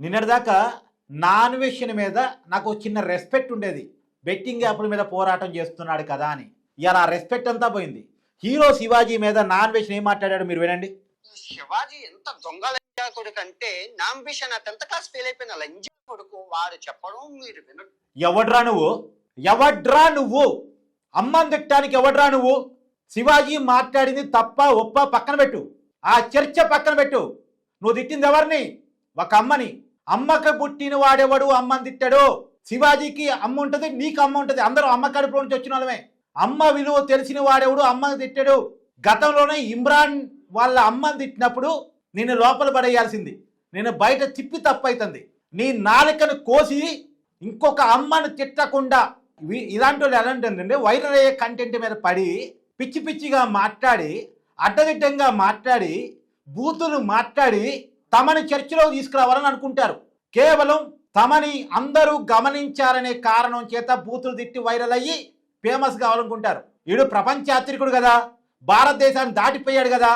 నిన్నటిదాకా నాన్ వెషన్ మీద నాకు చిన్న రెస్పెక్ట్ ఉండేది. బెట్టింగ్ యాప్ల మీద పోరాటం చేస్తున్నాడు కదా అని. ఇలా రెస్పెక్ట్ అంతా పోయింది. హీరో శివాజీ మీద నాన్ వెషన్ ఏం మాట్లాడాడు మీరు వినండి. శివాజీ ఎంత దొంగ లంజా కొడుకు అంటే నాంబిషన్ టెన్త్ క్లాస్ ఫెయిల్ అయిపోయిన లంజా కొడుకు వాడు చెప్పడం మీరు ఎవడ్రా నువ్వు? ఎవడ్రా నువ్వు? అమ్మని తిట్టడానికి ఎవడ్రా నువ్వు? శివాజీ మాట్లాడింది తప్ప ఒప్ప పక్కన పెట్టు. ఆ చర్చ పక్కన పెట్టు. నువ్వు తిట్టింది ఎవరిని? ఒక అమ్మని. అమ్మకు పుట్టిన వాడెవడు? అమ్మని తిట్టాడు. శివాజీకి అమ్మ ఉంటుంది నీకు అమ్మ ఉంటుంది. అందరూ అమ్మ కడుపులో నుంచి వచ్చిన వాళ్ళమే. అమ్మ విలువ తెలిసిన వాడెవడు? అమ్మని తిట్టాడు. గతంలోనే ఇమ్రాన్ వాళ్ళ అమ్మని తిట్టినప్పుడు నేను లోపల పడేయాల్సింది. నేను బయట తిప్పి తప్పైతుంది. నీ నాలికను కోసి ఇంకొక అమ్మను తిట్టకుండా ఇలాంటి వాళ్ళు ఎలా ఉంటుందంటే వైరల్ అయ్యే కంటెంట్ మీద పడి పిచ్చి పిచ్చిగా మాట్లాడి అడ్డదిడ్డంగా మాట్లాడి బూతులు మాట్లాడి తమని చర్చలో తీసుకురావాలని అనుకుంటారు. కేవలం తమని అందరూ గమనించారనే కారణం చేత బూతులు తిట్టి వైరల్ అయ్యి ఫేమస్ కావాలనుకుంటారు. వీడు ప్రపంచాత్రికుడు కదా. భారతదేశాన్ని దాటిపోయాడు కదా.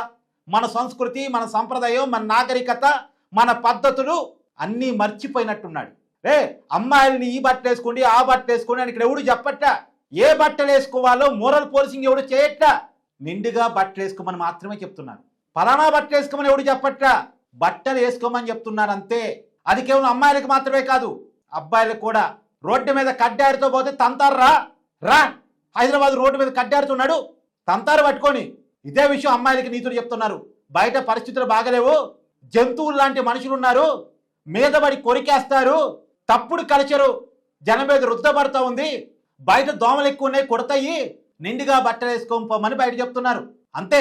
మన సంస్కృతి మన సంప్రదాయం మన నాగరికత మన పద్ధతులు అన్నీ మర్చిపోయినట్టున్నాడు. రే అమ్మాయిలని ఈ బట్టలు వేసుకోండి ఆ బట్టలు వేసుకోండి అని ఇక్కడ ఎవడు చెప్పట్ట? ఏ బట్టలు వేసుకోవాలో మోరల్ పోలీసింగ్ ఎవడు చేయట్ట? నిండుగా బట్టలు వేసుకోమని మాత్రమే చెప్తున్నారు పలానా బట్టలు వేసుకోమని ఎవడు చెప్పట్ట? బట్టలు వేసుకోమని చెప్తున్నారు అంతే అది కేవలం అమ్మాయిలకు మాత్రమే కాదు అబ్బాయిలకు కూడా. రోడ్డు మీద కడ్డారితో పోతే తంతారు రా రా. హైదరాబాద్ రోడ్డు మీద కడ్డారుతున్నాడు తంతారు పట్టుకొని. ఇదే విషయం అమ్మాయిలకి నీతులు చెప్తున్నారు. బయట పరిస్థితులు బాగలేవు జంతువులు లాంటి మనుషులు ఉన్నారు. మీదబడి కొరికేస్తారు తప్పుడు కల్చరు జనం మీద రుద్దపడతా ఉంది. బయట దోమలు ఎక్కువ ఉన్నాయి కొడతాయి. నిండుగా బట్టలు వేసుకోని పోమని బయట చెప్తున్నారు. అంతే.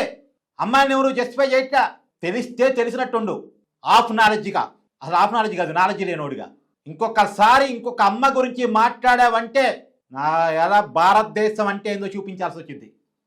అమ్మాయిని ఎవరు జస్టిఫై చేయట్లా? తెలిస్తే తెలిసినట్టుండు. ఆఫ్ నాలెడ్జ్గా అసలు ఆఫ్ నాలెడ్జ్ కాదు నాలెడ్జ్ లేనోడిగా. ఇంకొకసారి ఇంకొక అమ్మ గురించి మాట్లాడావంటే నా ఎలా భారతదేశం అంటే ఏందో చూపించాల్సి వచ్చింది